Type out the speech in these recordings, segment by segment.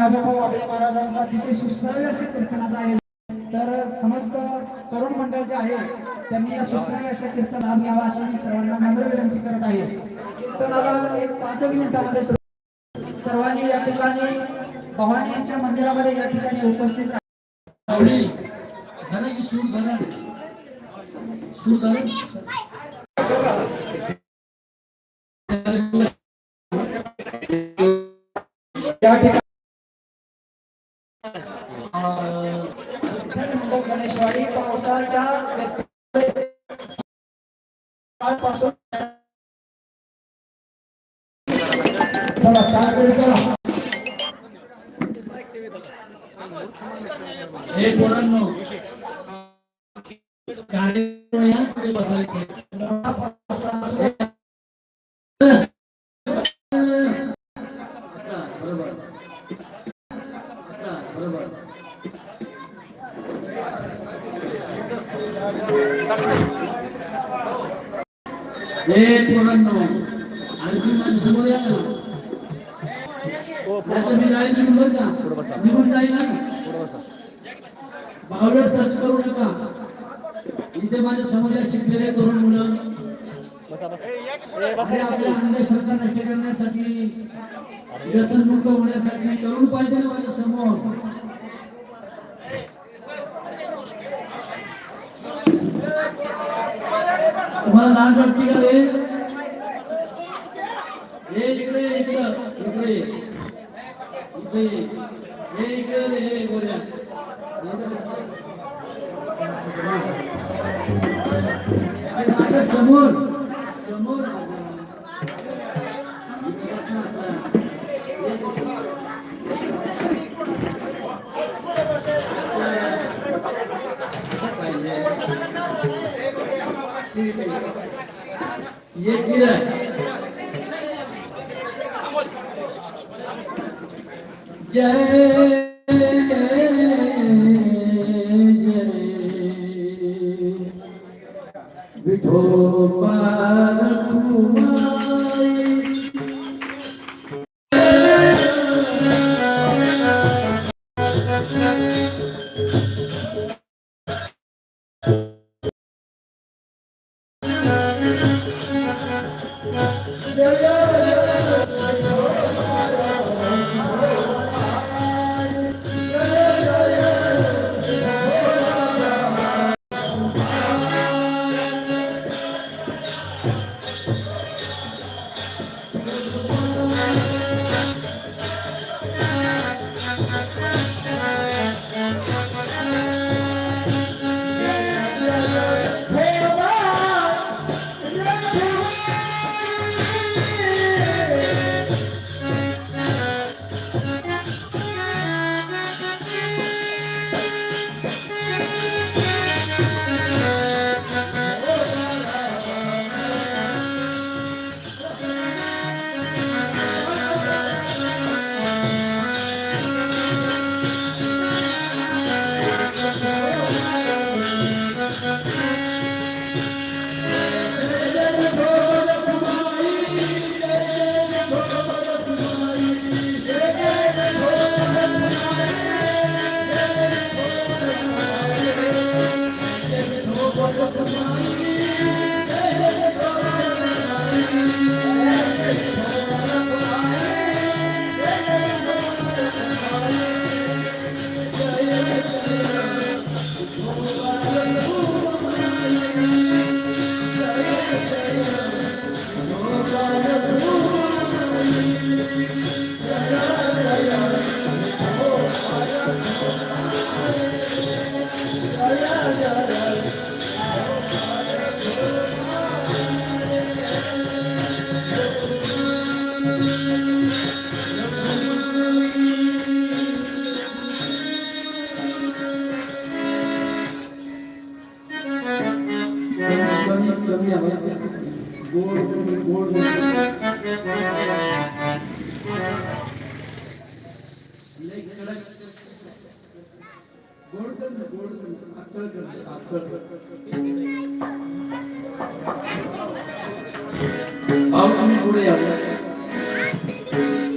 नागोबा महाराजांचा अतिशय सुश्राव्य असे कीर्तनाचा आहे. तर समस्त तरुण मंडळ जे आहे त्यांनी या सुश्राव्य अशा कीर्तन लाभ घ्यावा अशी मी सर्वांना नम्र विनंती करत आहे. कीर्तनाला एक पाचच मिनिटामध्ये सर्वांनी या ठिकाणी भवानी यांच्या मंदिरामध्ये या ठिकाणी उपस्थित राहा. आवडी की सूर सूर हे पोरांनो कार्यक्रम या पुढे बसायचे असा बरोबर हे पोरांनो आणखी माझ्यासमोर या ना. आता मी गाडी निघून बरं का निघून जाईल ना. बावडे सर्च करू नका. इथे माझ्यासमोर या शिकलेले तरुण मुलं. आपल्या अन्वेषणचा नष्ट करण्यासाठी व्यसनमुक्त होण्यासाठी तरुण पाहिजे ना माझ्यासमोर. तुम्हाला लाज वाटते का रे? हे इकडे इकडं इकडे. इकडे. हे इकडे रे हे गोऱ्या. समोर इथं बस ना असं. असं पाहिजे. ठीक आहे. ये किरण जय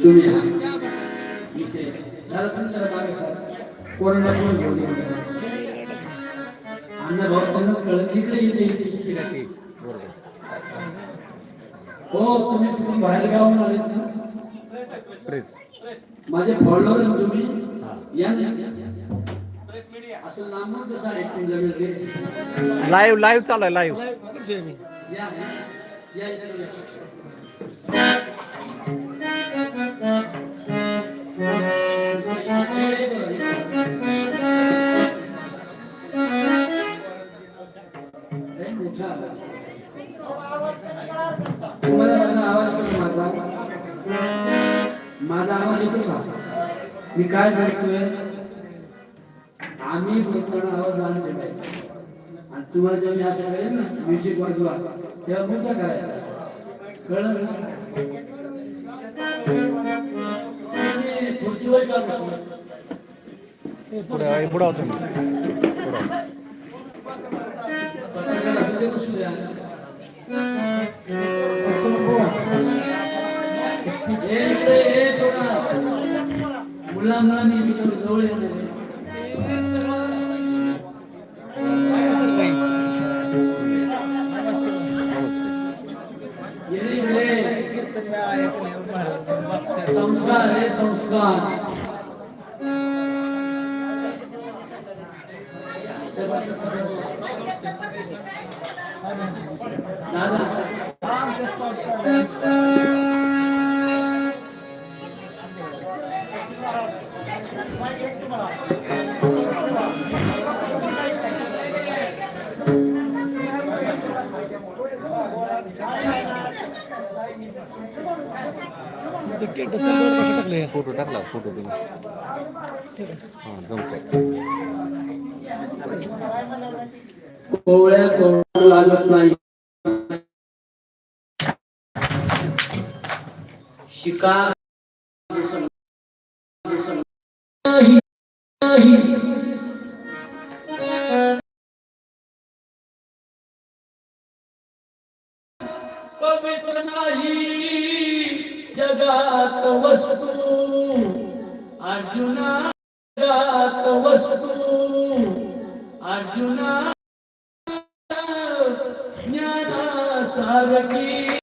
तुम्ही. इथे दादा तुम्ही जरा मागे सर कोरोना कोण घेऊन येऊ अण्णा भाऊ त्यांनाच कळत इकडे इथे इथे इथे हो तुम्ही बाहेर गावून आलेत ना प्रेस माझे फॉलोअर आहे तुम्ही या ना असं लांबून कसं आहे लाईव्ह लाईव्ह चालू आहे लाईव्ह या या. काय करतोय आम्ही बोलताना आवाज लहान ठेवायचा आणि तुम्हाला जेव्हा मी असं करेन ना म्युझिक वाजवा तेव्हा मोठा करायचा? कळलं खुर्चीवर का बसलं पुढे होतो बसू द्या हे इकडे जवळ येणार संस्कार हे संस्कार. दादा फोटो टाकला फोटो तुम्ही हां कोवळ्या कोवळ्या लागत नाही. शिकार. नाही, नाही. नाही जगात वस्तू अर्जुना जगात वस्तू अर्जुना ज्ञानासारखी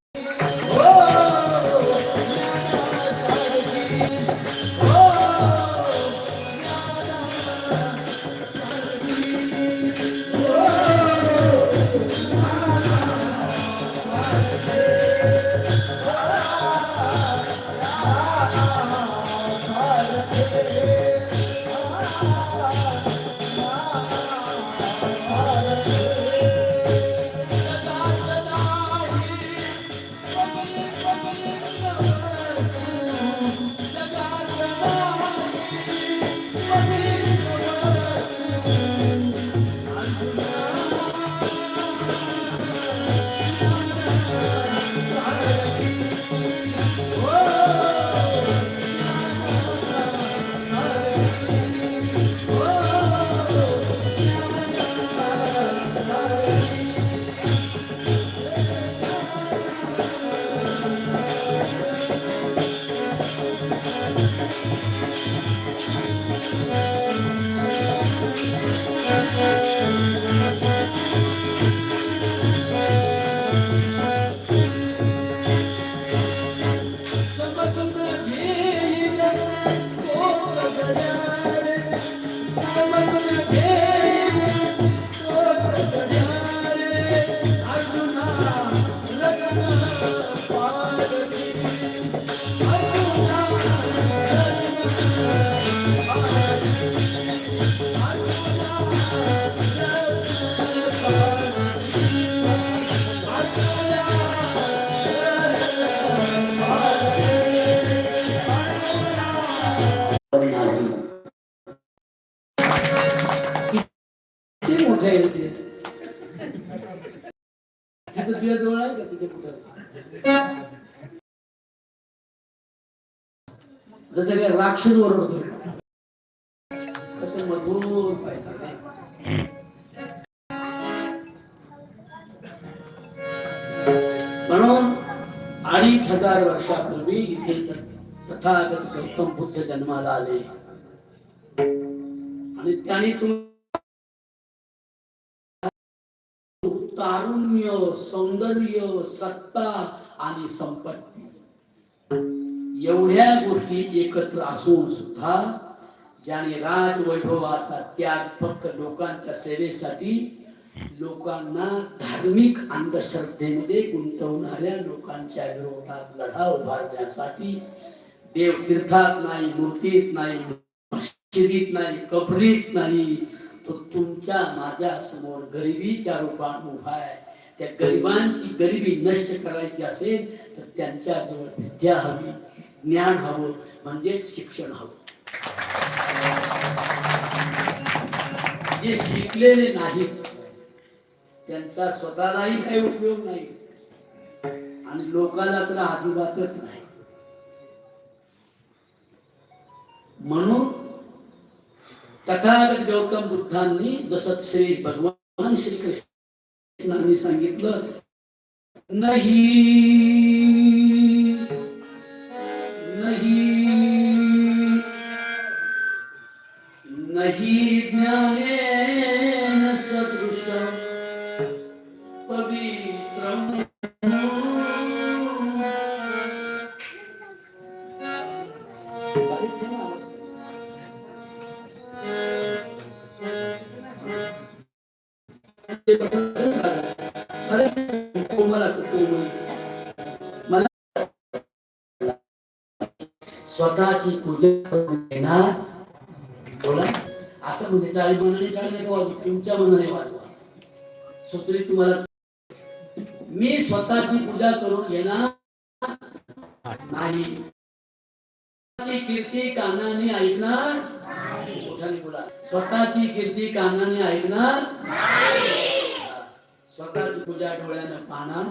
Yeah. जसं काय राक्षस ओरडतो कसं मधुर पाहिजे. म्हणून अडीच हजार वर्षापूर्वी इथे तथागत गौतम बुद्ध जन्माला आले. आणि त्याने तारुण्य सौंदर्य सत्ता आणि संपत्ती. एवढ्या गोष्टी एकत्र असून सुद्धा ज्याने राजवैभवाचा त्याग फक्त लोकांच्या सेवेसाठी लोकांना धार्मिक अंधश्रद्धेमध्ये गुंतवणाऱ्या लोकांच्या विरोधात लढा उभारण्यासाठी देव तीर्थात नाही मूर्तीत नाही मशिदीत नाही कबरीत नाही तो तुमच्या माझ्यासमोर गरिबीच्या रूपात उभा आहे. त्या गरिबांची गरिबी नष्ट करायची असेल तर त्यांच्याजवळ विद्या हवी. ज्ञान हवं म्हणजे शिक्षण हवं. जे शिकलेले नाहीत त्यांचा स्वतःलाही काही उपयोग नाही. आणि लोकांना तर अजिबातच नाही. म्हणून तथागत गौतम बुद्धांनी जसं श्री भगवान श्रीकृष्णांनी सांगितलं नाही अरे कोमल असं कोमल मला स्वतःची पूजा करून घेणार. बोला. असं म्हणजे टाळी मनाने टाळी नका वाजवू? तुमच्या मनाने वाजवा. सुचली तुम्हाला? मी स्वतःची पूजा करून घेणार नाही. कीर्ती कानाने ऐकणार बोला? स्वतःची कीर्ती कानाने ऐकणार स्वतःची पूजा डोळ्यानं पाना.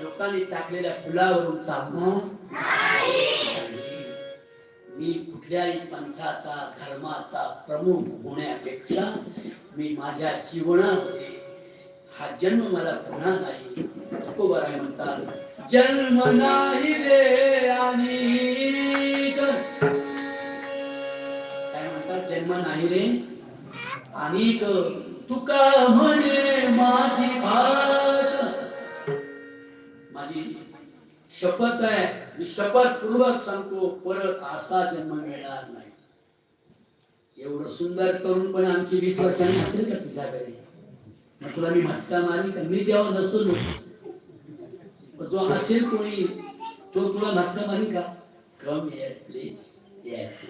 लोकांनी टाकलेल्या फुलावरून चालणं. मी कुठल्याही पंथाचा धर्माचा प्रमुख होण्यापेक्षा मी माझ्या जीवनामध्ये हा जन्म मला पुन्हा नाही आहे म्हणतात. जन्म नाही रे आणि काय म्हणतात? जन्म नाही रे आणि तुका म्हणे माझी आज माझी शपथ आहे. मी शपथपूर्वक सांगतो परत असा जन्म मिळणार नाही. एवढं सुंदर करून पण आमची वीस वर्षांनी असेल का तुझ्याकडे? मग तुला मी मस्का मारी का? मी तेव्हा नसतो जो असेल कोणी तो तुला मस्का मारी का? कम ये प्लीज येस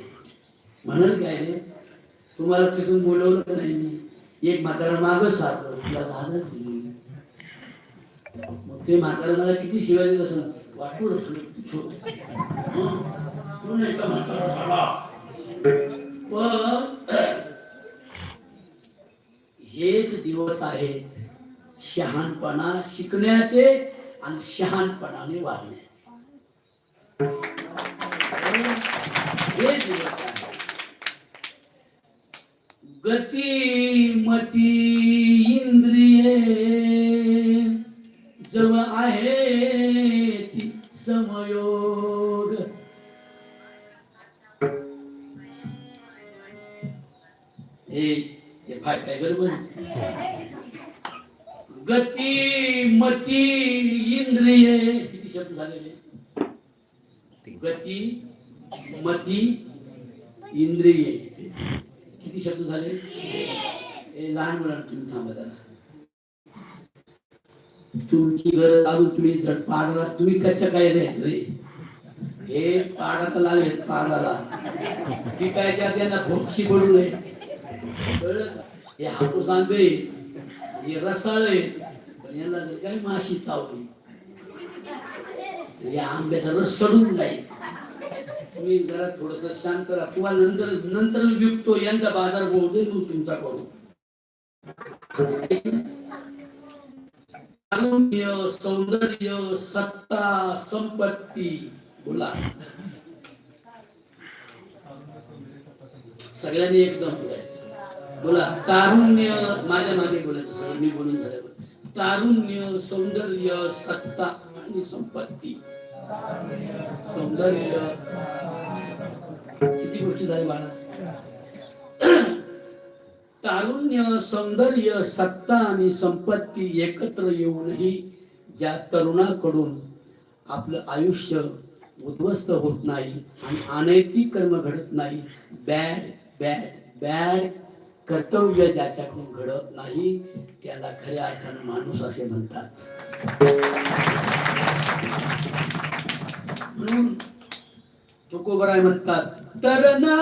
म्हणाल काय रे? तुम्हाला तिथून बोलवलं का नाही मी. एक म्हातारा मागं सारलं तुला झालं मग ते म्हातारा मला किती शिवाय देत असं वाटलं तू नाही का म्हातारा? झाला पण हेच दिवस आहेत शहाणपणा शिकण्याचे आणि शहाणपणाने वागण्याचे. हे दिवस आहेत. गती मती इंद्रिये जव आहे ती समयोग. हे हे फाय काय बरोबर? गती मती इंद्रिये किती शब्द झालेले? गती मती इंद्रिये. किती शब्द झाले? हे लहान मुलांना तुम्ही थांबा तुमची गरज अजून तुम्ही जर पाडला तुम्ही कच्च्या काय रे? रे? हे पाडाला लागले पाडाला पिकायच्या त्यांना भोक्षी पडू नये. कळलं हे हापूस आंबे हे रसाळे आहे पण यांना जर काही माशी चावली तर या आंब्याचा रस सडून जाईल. तुम्ही जरा थोडस शांत राहा. किंवा नंतर नंतर विकतो यांचा बाजार बोलू तू तुमचा करू. कारुण्य सौंदर्य सत्ता संपत्ती बोला. सगळ्यांनी एकदम बोलायचं. बोला. तारुण्य माझ्या मागे बोलायचं सगळं. मी बोलून झाल्यावर. तारुण्य सौंदर्य सत्ता आणि संपत्ती. सौंदर्य किती गोष्टी झाल्या बाळा. तारुण्य सौंदर्य सत्ता आणि संपत्ती एकत्र येऊनही ज्या तरुणाकडून आपलं आयुष्य उद्ध्वस्त होत नाही आणि अनैतिक कर्म घडत नाही बॅड बॅड बॅड कर्तव्य ज्याच्याकडून घडत नाही त्याला खऱ्या अर्थानं माणूस असे म्हणतात. म्हणून तुकोबराय म्हणतात. तरना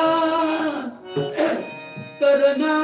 तरना